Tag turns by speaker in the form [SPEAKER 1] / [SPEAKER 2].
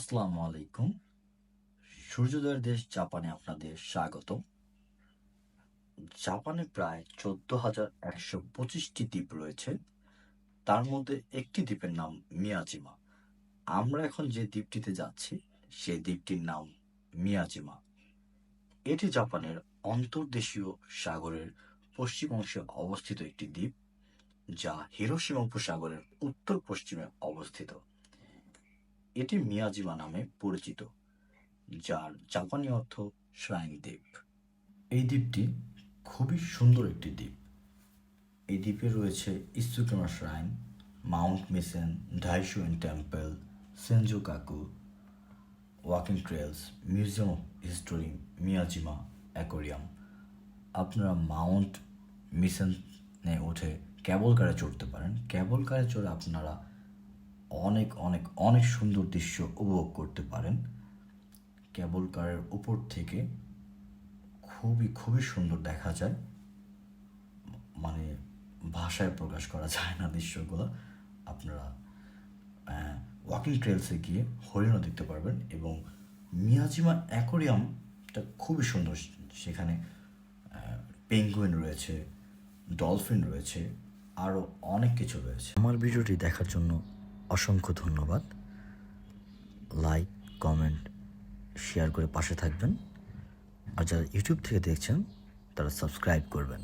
[SPEAKER 1] আসসালামু আলাইকুম। সূর্যোদয়ের দেশ জাপানে আপনাদের স্বাগত জাপানে প্রায় চোদ্দ হাজার একশো পঁচিশটি দ্বীপ রয়েছে। তার মধ্যে একটি দ্বীপের নাম মিয়াজিমা। আমরা এখন যে দ্বীপটিতে যাচ্ছি, সেই দ্বীপটির নাম মিয়াজিমা। এটি জাপানের অন্তর্দেশীয় সাগরের পশ্চিম অংশে অবস্থিত একটি দ্বীপ, যা হিরোশিমা উপসাগরের উত্তর পশ্চিমে অবস্থিত। এটি মিয়াজিমা নামে পরিচিত, যার জাপানি অর্থ শ্রাইন দ্বীপ এই দ্বীপটি খুবই সুন্দর একটি দ্বীপ। এই দ্বীপে রয়েছে ইস্তুকেমা shrine mount Misen Daishoin temple Senjokaku walking trails museum of history Miyajima aquarium আপনারা মাউন্ট মিশনে উঠে ক্যাবল কারে চড়তে পারেন। ক্যাবল কারে চড়ে আপনারা অনেক অনেক অনেক সুন্দর দৃশ্য উপভোগ করতে পারেন। ক্যাবল কারের উপর থেকে খুবই খুবই সুন্দর দেখা যায়। মানে ভাষায় প্রকাশ করা যায় না দৃশ্যগুলো। আপনারা ওয়াকিং ট্রেলসে গিয়ে হরিণও দেখতে পারবেন এবং মিয়াজিমা অ্যাকোরিয়ামটা খুবই সুন্দর। সেখানে পেঙ্গুইন রয়েছে ডলফিন রয়েছে আরও অনেক কিছু রয়েছে। আমার ভিডিওটি দেখার জন্য অসংখ্য ধন্যবাদ। লাইক কমেন্ট শেয়ার করে পাশে থাকবেন। আর যারা ইউটিউব থেকে দেখছেন, তারা সাবস্ক্রাইব করবেন।